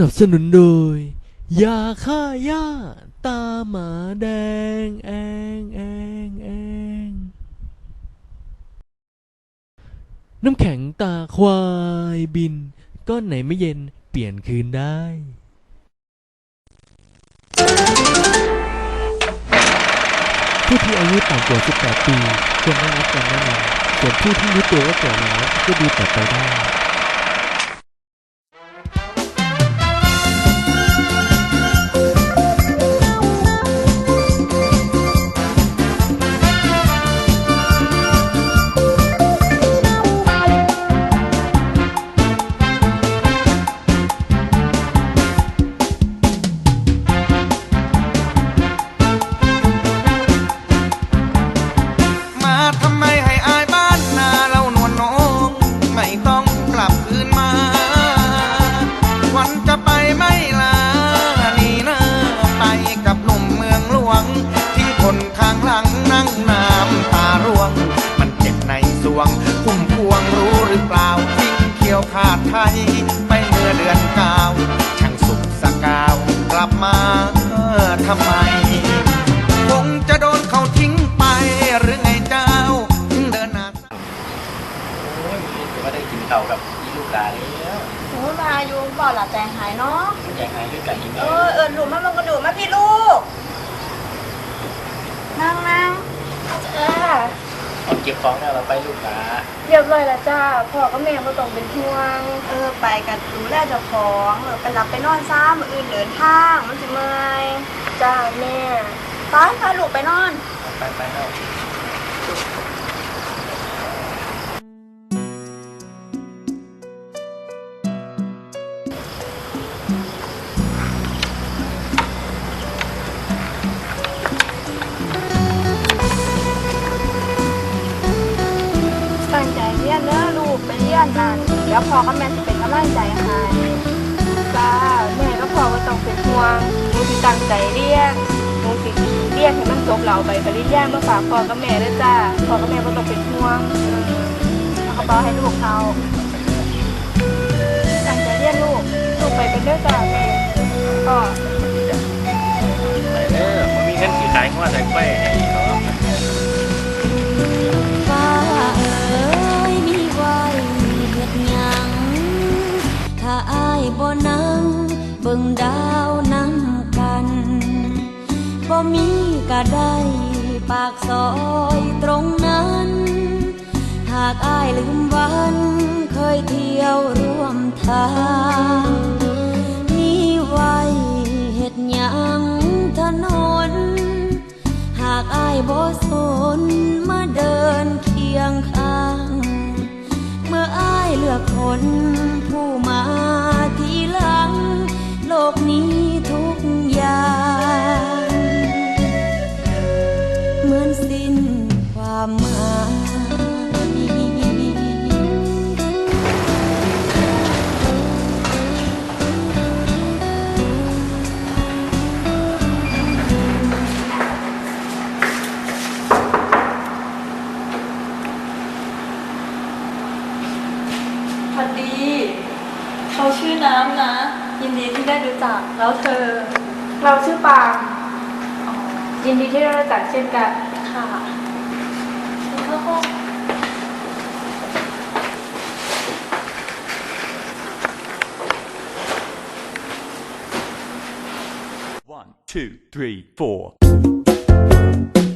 นับสนุนโดยยาฆ่าหญ้าตาหมาแดงแองแองแองน้ำแข็งตาควายบิน ก้อนไหนไม่เย็นเปลี่ยนคืนได้ ผู้ที่อายุต่ำกว่า 18 ปีควรได้รับการแนะนำส่วนผู้ที่รู้ตัวว่าแก่แล้วก็ดูต่อไปได้าดไทย ไปเมื่อเดือนเก้าช่างสุขสกาว กลับมาเออทำไม คงจะโดนเขาทิ้งไปหรือไงเจ้าถึงเดินหน้าโอ้ยจะว่าได้กินเต่ากับอีลูกหลานแล้วหนูมาอยู่บ่อหลับใจหายเนาะอยากหายด้วยกันอีกเอแล้วอเอิญหลุมมาลงกระดูกมาพี่ลูกนั่งนั่งจ้าเอาเก็บของแล้วเราไปลูกหลาน เรียบร้อยแล้วจ้าพ่อกับแม่ก็ต้องเป็นห่วง เออไปกันดูแลเจ้าของเออไปรับไปนอนซ้ำออื่นเดินทางมันสิเมื่อยจ้าแม่ไปพาลูกไปนอน ไปไปเอา กไปเรียนนั่นเดี๋ยวพ่อกับแม่จะเป็นกำลังใจให้จ้าแม่ก็พ่อก็ต้องเป็นห่วงหนูสิตั้งใจเรียนหนูสิเรียนให้มันจบเหล่าไปปริญญาเมื่อฝากพ่อกับแม่ด้วยจ้าพ่อกับแม่ก็ต้องเป็นห่วงเอากระเป๋าให้ลูกเขาตั้งใจเรียนลูกลูกไปเป็นเด้อจ้าแม่ก็ไปเด้อมันมีเงินสีขายหัวใส่ไฟ บ่มีก็ได้ปากซอยตรงนั้น หากอายลืมวันเคยเที่ยวร่วมทางมีไว้เฮ็ดหยังถนน หากอายบ่สนมาเดินเคียงข้าง เมื่ออายเลือกคน ได้รู้จัก แล้วเธอ เราชื่อปางยินดีที่ได้รู้จักเช่นกัน ค่ะเข้าห้อง1 2 3 4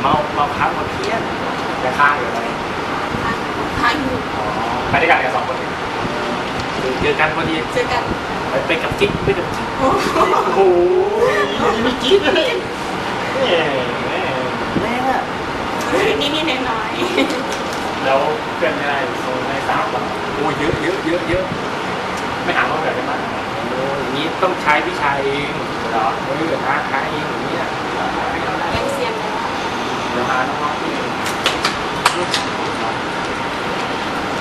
เมาเมาค้างคนเพี้ยนแต่ค้างอยู่ตอนนี้ทางอยู่ไปด้วยกันกับสองคนเลยเจอกันพอดีเจอกันไปไปกับกิ๊กไปกับกิ๊กโอ้โหไม่กิ๊กเลยแม่แม่แม่นี่นี่น้อยแล้วเพื่อนได้โซนได้สาวว่ะโอ้เยอะเยอะเยอะเยอะไม่หาว่าแบบได้มากอย่างนี้ต้องใช้วิชาเองเหรอเอนะาหาเองอย่างนี้ ดี๋ยวหาน้องๆที่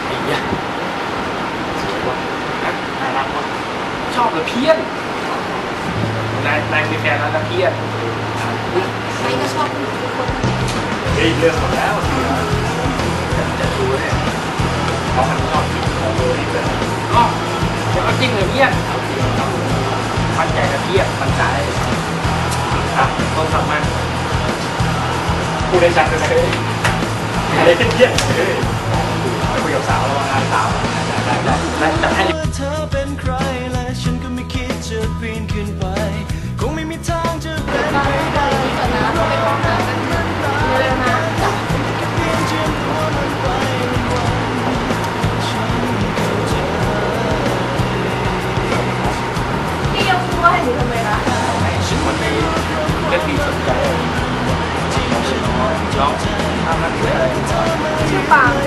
ไอ้ยะสวยว่ะน่ารักว่ะชอบเหรอเพี้ยนนายนายมีแฟนแล้วนะเพี้ยนไม่ก็ชอบผู้หญิงทุกคนเฮ้ยเรื่องหมดแล้วสิจะจะดูเนี่ยเขามันชอบกินของเลยแต่ก็จะก็จริงเลยเพี้ยนมั่นใจนะเพี้ยนมั่นใจอะต้องทำมัน พูดได้ชัดเลยอะไรเพี้ยนเฮ้ยไปคุยกับสาวแล้วงานสาวได้ได้ได้ได้จะให้เธอเป็นใครและฉันก็ไม่คิดจะปีนขึ้นไป ชื่